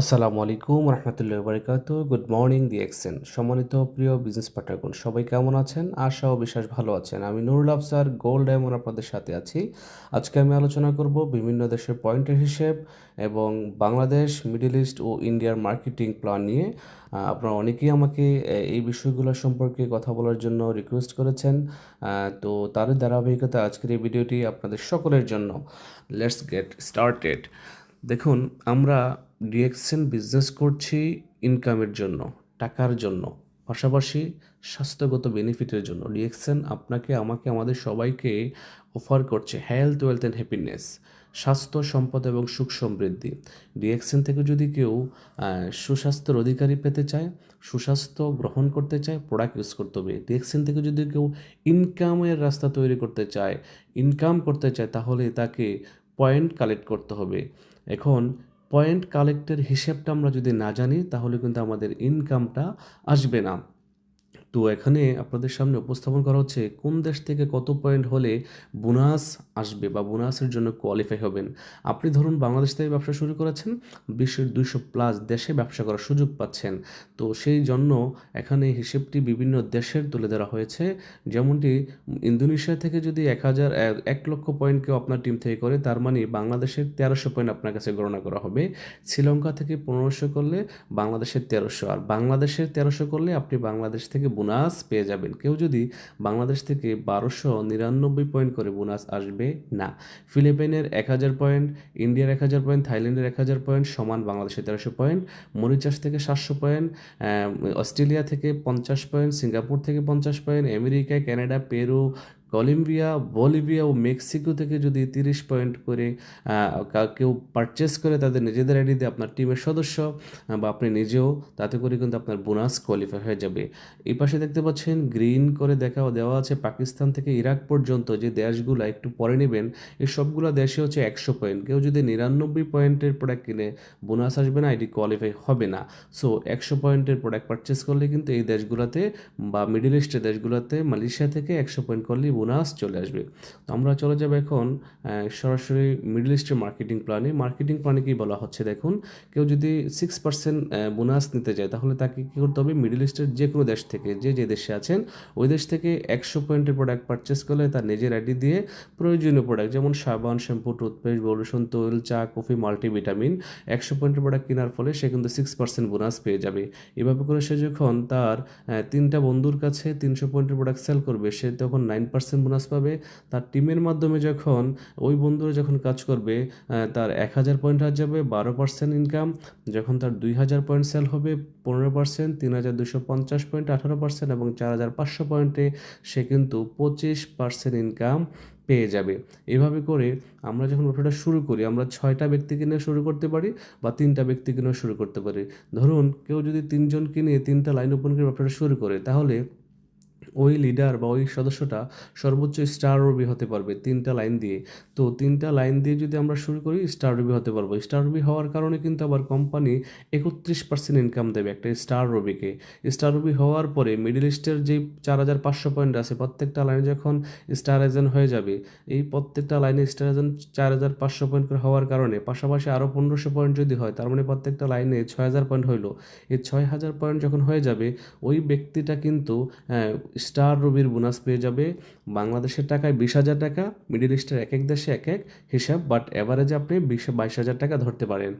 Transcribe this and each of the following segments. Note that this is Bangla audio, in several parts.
আসসালামু আলাইকুম রহমতুল্লাহ বারিকাত গুড মর্নিং দি এক্সেন সম্মানিত প্রিয় বিজনেস পার্টনারগণ সবাই কেমন আছেন? আশা ও বিশ্বাস ভালো আছেন। আমি নুরুল আফসার গোল্ড ডায়মন্ড আপনাদের সাথে আছি। আজকে আমি আলোচনা করব বিভিন্ন দেশের পয়েন্টের হিসেব এবং বাংলাদেশ মিডল ইস্ট ও ইন্ডিয়ার মার্কেটিং প্ল্যান নিয়ে। আপনারা অনেকেই আমাকে এই বিষয়গুলো সম্পর্কে কথা বলার জন্য রিকোয়েস্ট করেছেন। তো তার ধারাবাহিকতা আজকের এই ভিডিওটি আপনাদের সকলের জন্য। লেটস গেট স্টার্টেড দেখুন, আমরা ডিএক্সেন বিজনেস করছি ইনকামের জন্য, টাকার জন্য, পাশাপাশি স্বাস্থ্যগত বেনিফিটের জন্য। ডিএক্সেন আপনাকে, আমাকে, আমাদের সবাইকে অফার করছে হেলথ ওয়েলথ অ্যান্ড হ্যাপিনেস স্বাস্থ্য সম্পদ এবং সুখ সমৃদ্ধি। ডিএক্সেন থেকে যদি কেউ সুস্বাস্থ্যের অধিকারী পেতে চায়, সুস্বাস্থ্য গ্রহণ করতে চায় প্রোডাক্ট ইউজ করতে হবে। ডিএক্সেন থেকে যদি কেউ ইনকামের রাস্তা তৈরি করতে চায় ইনকাম করতে চায়, তাহলে তাকে পয়েন্ট কালেক্ট করতে হবে। এখন পয়েন্ট কালেক্টের হিসেবটা আমরা যদি না জানি তাহলে কিন্তু আমাদের ইনকামটা আসবে না। তো এখানে আপনাদের সামনে উপস্থাপন করা হচ্ছে কোন দেশ থেকে কত পয়েন্ট হলে বোনাস আসবে বা বোনাসের জন্য কোয়ালিফাই হবেন। আপনি ধরুন বাংলাদেশ থেকে ব্যবসা শুরু করেছেন, বিশ্বের দুইশো প্লাস দেশে ব্যবসা করার সুযোগ পাচ্ছেন। তো সেই জন্য এখানে হিসেবটি বিভিন্ন দেশের তুলে ধরা হয়েছে। যেমনটি ইন্দোনেশিয়া থেকে যদি এক হাজার, এক লক্ষ পয়েন্ট কেউ আপনার টিম থেকে করে, তার মানে বাংলাদেশের তেরোশো পয়েন্ট আপনার কাছে গণনা করা হবে। শ্রীলঙ্কা থেকে পনেরোশো করলে বাংলাদেশের তেরোশো, আর বাংলাদেশের তেরোশো করলে আপনি বাংলাদেশ থেকে বোনাস পেয়ে যাবেন। কেউ যদি বাংলাদেশ থেকে বারোশো নিরানব্বই পয়েন্ট করে বোনাস আসবে না। ফিলিপাইনের এক হাজার পয়েন্ট, ইন্ডিয়ার এক হাজার পয়েন্ট, থাইল্যান্ডের এক হাজার পয়েন্ট, সমান বাংলাদেশের তেরোশো পয়েন্ট মরিচাস থেকে সাতশো পয়েন্ট অস্ট্রেলিয়া থেকে পঞ্চাশ পয়েন্ট, সিঙ্গাপুর থেকে পঞ্চাশ point America Canada, Peru Colombia, Bolivia ও মেক্সিকো থেকে যদি তিরিশ পয়েন্ট করে কেউ পারচেস করে তাদের নিজেদের আইডি দিয়ে আপনার টিমের সদস্য বা আপনি নিজেও, তাতে করে কিন্তু আপনার বোনাস কোয়ালিফাই হয়ে যাবে। এই পাশে দেখতে পাচ্ছেন গ্রিন করে দেখা, দেওয়া আছে পাকিস্তান থেকে ইরাক পর্যন্ত যে দেশগুলো একটু পরে নেবেন, এই সবগুলো দেশে হচ্ছে একশো পয়েন্ট। কেউ যদি নিরানব্বই পয়েন্টের প্রোডাক্ট কিনে বোনাস আসবে না এটি কোয়ালিফাই হবে না। সো একশো পয়েন্টের প্রোডাক্ট পারচেস করলে কিন্তু এই দেশগুলোতে বা মিডল ইস্টের দেশগুলোতে মালয়েশিয়া থেকে একশো পয়েন্ট করলে বোনাস চলে আসবে। তো আমরা চলে যাব এখন সরাসরি মিডল ইস্টের মার্কেটিং প্ল্যানে মার্কেটিং প্ল্যানে কি বলা হচ্ছে দেখুন, কেউ যদি সিক্স পার্সেন্ট বোনাস নিতে চায় তাহলে তাকে কী করতে হবে? মিডল ইস্টের যে কোনো দেশ থেকে, যে যে দেশে আছেন, ওই দেশ থেকে একশো পয়েন্টের প্রোডাক্ট পারচেস করলে তার নিজের আইডি দিয়ে প্রয়োজনীয় প্রোডাক্ট যেমন সাবান, শ্যাম্পু টুথপেস্ট বলুসন তৈল চা, কফি মাল্টিভিটামিন একশো পয়েন্টের প্রোডাক্ট কেনার ফলে সে কিন্তু সিক্স পার্সেন্ট বোনাস পেয়ে যাবে। এভাবে করে সে যখন তার তিনটা বন্ধুর কাছে তিনশো পয়েন্টের প্রোডাক্ট সেল করবে, সে তখন নাইন পার্সেন্ট বোনাস পাবে। তার টিমের মাধ্যমে যখন ওই বন্ধুরা যখন কাজ করবে তার এক হাজার পয়েন্ট হয়ে যাবে, বারো পার্সেন্ট ইনকাম যখন তার দুই হাজার পয়েন্ট সেল হবে, পনেরো পার্সেন্ট, তিন হাজার দুশো পঞ্চাশ পয়েন্ট, আঠারো পার্সেন্ট এবং চার হাজার পাঁচশো পয়েন্টে সে কিন্তু পঁচিশ পার্সেন্ট ইনকাম পেয়ে যাবে। এভাবে করে আমরা যখন ব্যবসাটা শুরু করি, আমরা ছয়টা ব্যক্তি কিনে শুরু করতে পারি বা তিনটা ব্যক্তি নিয়ে শুরু করতে পারি। ধরুন কেউ যদি তিনজনকে নিয়ে তিনটা লাইন ওপেন করে ব্যবসাটা শুরু করে, তাহলে ওই লিডার বা ওই সদস্যটা সর্বোচ্চ স্টার রবি হতে পারবে তিনটা লাইন দিয়ে। তো তিনটা লাইন দিয়ে যদি আমরা শুরু করি স্টার রবি হতে পারব। স্টার রবি হওয়ার কারণে কিন্তু আবার কোম্পানি একত্রিশ পার্সেন্ট ইনকাম দেবে একটা স্টার রবিকে স্টার রবি হওয়ার পরে মিডল ইস্টের যে চার হাজার পাঁচশো পয়েন্ট আছে, প্রত্যেকটা লাইনে যখন স্টার এজেন্ট হয়ে যাবে, এই প্রত্যেকটা লাইনে স্টার এজেন্ট চার হাজার পাঁচশো পয়েন্ট করে হওয়ার কারণে পাশাপাশি আরও পনেরোশো পয়েন্ট যদি হয়, তার মানে প্রত্যেকটা লাইনে ছয় হাজার পয়েন্ট হইল। এই ছয় হাজার পয়েন্ট যখন হয়ে যাবে, ওই ব্যক্তিটা কিন্তু স্টার রবির বোনাস পেয়ে যাবে। বাংলাদেশের টাকায় বিশ হাজার টাকা মিডিল ইস্টের এক এক দেশে এক এক হিসাব বাট অ্যাভারেজে আপনি বিশ, বাইশ হাজার টাকা ধরতে পারেন।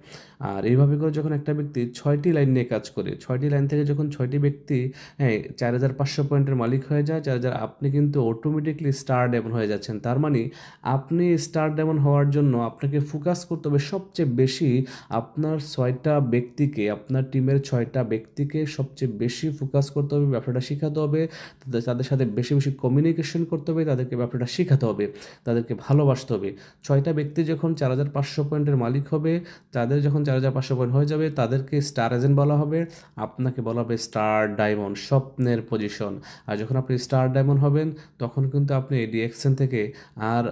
আর এইভাবে করে যখন একটা ব্যক্তি ছয়টি লাইন নিয়ে কাজ করে, ছয়টি লাইন থেকে যখন ছয়টি ব্যক্তি হ্যাঁ চার হাজার পাঁচশো পয়েন্টের মালিক হয়ে যায়, চার হাজার আপনি কিন্তু অটোমেটিকলি স্টার ডেমন হয়ে যাচ্ছেন। তার মানে আপনি স্টার ডেমন হওয়ার জন্য আপনাকে ফোকাস করতে হবে সবচেয়ে বেশি আপনার ছয়টা ব্যক্তিকে, আপনার টিমের ছয়টা ব্যক্তিকে সবচেয়ে বেশি ফোকাস করতে হবে, ব্যবসাটা শেখাতে হবে তাদের সাথে বেশি বেশি কমিউনিকেশন করতে হবে, তাদেরকে ব্যাপারটা শেখাতে হবে, তাদেরকে ভালোবাসতে হবে। ছয়টা ব্যক্তি যখন চার হাজার পাঁচশো পয়েন্টের মালিক হবে, তাদের যখন চার হাজার পাঁচশো পয়েন্ট হয়ে যাবে, তাদেরকে স্টার এজেন্ট বলা হবে, আপনাকে বলা হবে স্টার ডায়মন্ড স্বপ্নের পজিশন আর যখন আপনি স্টার ডায়মন্ড হবেন, তখন কিন্তু আপনি ডিএক্সএন থেকে আর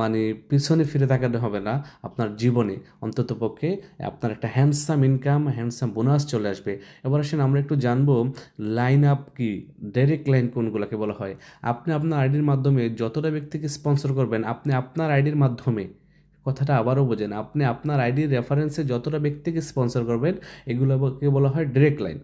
মানে পিছনে ফিরে তাকাতে হবে না, আপনার জীবনে, অন্তত পক্ষে আপনার একটা হ্যান্ডসাম ইনকাম হ্যান্ডসাম বোনাস চলে আসবে। এবার আসেন আমরা একটু জানব লাইন আপ কি? ডাইরেক্ট লাইন কোনগুলোকে বলা হয়। আপনি আপনার আইডির মাধ্যমে যতটা ব্যক্তিকে স্পন্সর করবেন, আপনি আপনার আইডির মাধ্যমে। কথাটা আবারও বোঝেন, আপনি আপনার আইডির রেফারেন্সে যতটা ব্যক্তিকে স্পন্সর করবেন, এগুলোকে বলা হয় ডিরেক্ট লাইন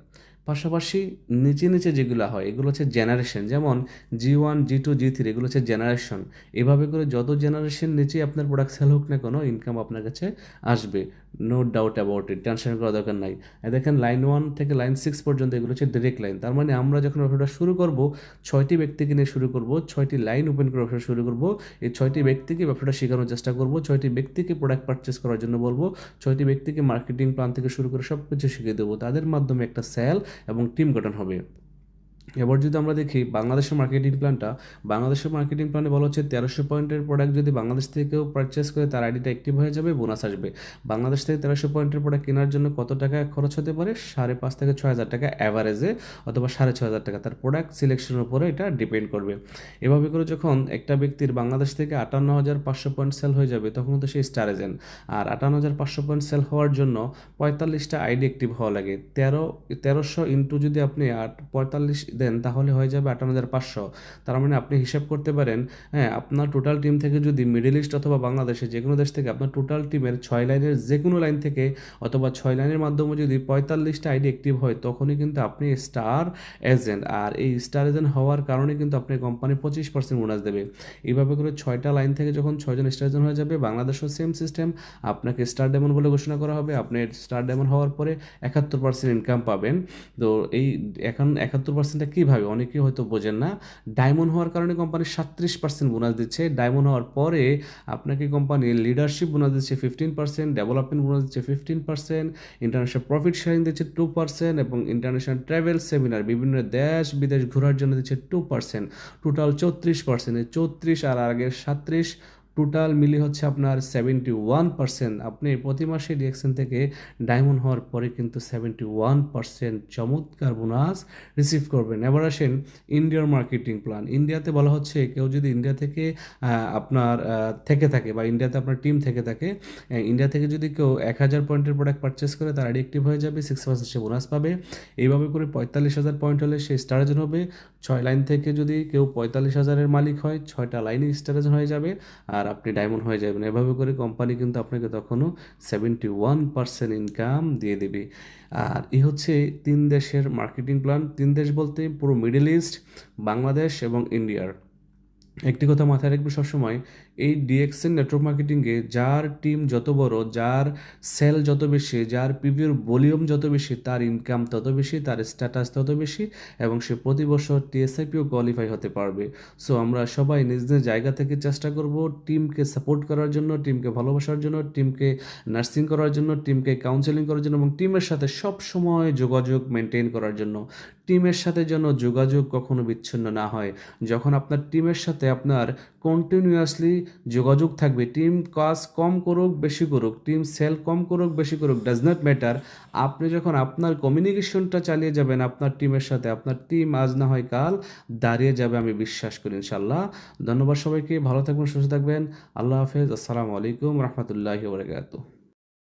পাশাপাশি নিচে নিচে যেগুলো হয়, এগুলো হচ্ছে জেনারেশন যেমন G one G two G three এগুলো হচ্ছে জেনারেশন এভাবে করে যত জেনারেশন নিচে আপনার প্রোডাক্ট সেল হোক না কোনো ইনকাম আপনার কাছে আসবে। No doubt about it tension করার দরকার নাই। দেখেন লাইন ওয়ান থেকে লাইন সিক্স পর্যন্ত এগুলো হচ্ছে ডিরেক্ট লাইন তার মানে আমরা যখন ব্যবসাটা শুরু করব, ছয়টি ব্যক্তিকে নিয়ে শুরু করব, ছয়টি লাইন ওপেন করে ব্যবসা শুরু করব, এই ছয়টি ব্যক্তিকে ব্যবসাটা শেখানোর চেষ্টা করব, ছয়টি ব্যক্তিকে প্রোডাক্ট পারচেস করার জন্য বলব, ছয়টি ব্যক্তিকে মার্কেটিং প্ল্যান থেকে শুরু করে সব কিছু শিখিয়ে দেবো। তাদের মাধ্যমে একটা সেল এবং টিম গঠন হবে। এবার যদি আমরা দেখি বাংলাদেশের মার্কেটিং প্ল্যানটা বাংলাদেশের মার্কেটিং প্ল্যানে বলা হচ্ছে তেরোশো পয়েন্টের প্রোডাক্ট যদি বাংলাদেশ থেকে কেউ পারচেস করে, তার আইডিটা অ্যাক্টিভ হয়ে যাবে বোনাস আসবে। বাংলাদেশ থেকে তেরোশো পয়েন্টের প্রোডাক্ট কেনার জন্য কত টাকা খরচ হতে পারে? সাড়ে পাঁচ থেকে ছয় হাজার টাকা অ্যাভারেজে অথবা সাড়ে ছয় হাজার টাকা। তার প্রোডাক্ট সিলেকশনের উপরে এটা ডিপেন্ড করবে। এভাবে করে যখন একটা ব্যক্তির বাংলাদেশ থেকে আটান্ন হাজার পাঁচশো পয়েন্ট সেল হয়ে যাবে, তখন তো সে স্টার এজেন্ট আর আটান্ন হাজার পাঁচশো পয়েন্ট সেল হওয়ার জন্য পঁয়তাল্লিশটা আইডি অ্যাক্টিভ হওয়া লাগে। তেরো, তেরোশো ইন্টু যদি আপনি আট, পঁয়তাল্লিশ দেন, তাহলে হয়ে যাবে আটান্ন হাজার পাঁচশো। তার মানে আপনি হিসাব করতে পারেন হ্যাঁ আপনার টোটাল টিম থেকে যদি মিডল ইস্ট অথবা বাংলাদেশে যে কোনো দেশ থেকে আপনার টোটাল টিমের ছয় লাইনের যে কোনো লাইন থেকে অথবা ছয় লাইনের মাধ্যমে যদি পঁয়তাল্লিশটা আইডি অ্যাক্টিভ হয়, তখনই কিন্তু আপনি স্টার এজেন্ট আর এই স্টার এজেন্ট হওয়ার কারণে কিন্তু আপনি কোম্পানি পঁচিশ পার্সেন্ট বোনাস দেবে। এইভাবে করে ছয়টা লাইন থেকে যখন ছয়জন স্টার এজেন্ট হয়ে যাবে, বাংলাদেশও সেম সিস্টেম আপনাকে স্টার ডেমন বলে ঘোষণা করা হবে। আপনি স্টার ডেমন হওয়ার পরে একাত্তর পার্সেন্ট ইনকাম পাবেন। তো এই এখন একাত্তর পার্সেন্টটা কীভাবে? অনেকেই হয়তো বোঝেন না। ডায়মন্ড হওয়ার কারণে কোম্পানি সাত্রিশ পার্সেন্ট বোনাস দিচ্ছে। ডায়মন্ড হওয়ার পরে আপনাকে কোম্পানি লিডারশিপ বোনাস দিচ্ছে ফিফটিন পার্সেন্ট, ডেভেলপমেন্ট বোনাস দিচ্ছে fifteen percent, international profit sharing দিচ্ছে টু পার্সেন্ট এবং ইন্টারন্যাশনাল ট্রাভেল সেমিনার, বিভিন্ন দেশ বিদেশ ঘোরার জন্য দিচ্ছে টু পার্সেন্ট। টোটাল চৌত্রিশ পার্সেন্ট চৌত্রিশ আর আগের সাত্রিশ টোটাল মিলি হচ্ছে আপনার সেভেন্টি ওয়ান পার্সেন্ট আপনি প্রতি মাসে ডিএকশন থেকে ডায়মন্ড হওয়ার পরে কিন্তু সেভেন্টি ওয়ান পার্সেন্ট চমৎকার বোনাস রিসিভ করবেন। এবার আসেন ইন্ডিয়ার মার্কেটিং প্ল্যান ইন্ডিয়াতে বলা হচ্ছে, কেউ যদি ইন্ডিয়া থেকে আপনার থেকে থাকে বা ইন্ডিয়াতে আপনার টিম থেকে থাকে ইন্ডিয়া থেকে যদি কেউ এক হাজার পয়েন্টের প্রোডাক্ট পারচেস করে, তার আইডি অ্যাক্টিভ হয়ে যাবে সিক্স পার্সেন্ট সে বোনাস পাবে। এইভাবে করে পঁয়তাল্লিশ হাজার পয়েন্ট হলে সে স্টারেজন হবে। ছয় লাইন থেকে যদি কেউ পঁয়তাল্লিশ হাজারের মালিক হয়, ছয়টা লাইনে স্টারেজন হয়ে যাবে। আর আপনি ডায়মন্ড হয়ে যাবেন। এভাবে করে কোম্পানি কিন্তু আপনাকে তখনও সেভেন্টি ওয়ান পার্সেন্ট ইনকাম দিয়ে দেবে। আর এই হচ্ছে তিন দেশের মার্কেটিং প্ল্যান তিন দেশ বলতে পুরো মিডল ইস্ট বাংলাদেশ এবং ইন্ডিয়ার। একটি কথা মাথায় রাখবে সবসময় এই ডিএক্সএন নেটওয়ার্ক মার্কেটিংয়ে যার টিম যত বড়, যার সেল যত বেশি, যার প্রিভিউর ভলিউম যত বেশি, তার ইনকাম তত বেশি, তার স্ট্যাটাস তত বেশি এবং সে প্রতি বছর টিএসআইপিও কোয়ালিফাই হতে পারবে। সো আমরা সবাই নিজ নিজ জায়গা থেকে চেষ্টা করব টিমকে সাপোর্ট করার জন্য টিমকে ভালোবাসার জন্য টিমকে নার্সিং করার জন্য টিমকে কাউন্সেলিং করার জন্য এবং টিমের সাথে সব সময় যোগাযোগ মেনটেন করার জন্য। টিমের সাথে যেন যোগাযোগ কখনো বিচ্ছিন্ন না হয়। যখন আপনার টিমের সাথে আপনার কন্টিনিউয়াসলি যোগাযোগ থাকবে। টিম কাজ কম করুক, বেশি করুক, টিম সেল কম করুক, বেশি করুক ডাজ নট ম্যাটার আপনি যখন আপনার কমিউনিকেশনটা চালিয়ে যাবেন, আপনার টিমের সাথে, আপনার টিম আজ না হয় কাল, দাঁড়িয়ে যাবে, আমি বিশ্বাস করি ইনশাল্লাহ ধন্যবাদ সবাইকে, ভালো থাকবেন, সুস্থ থাকবেন। আল্লাহ হাফেজ, আসসালামু আলাইকুম, রহমতুল্লাহি বরকাত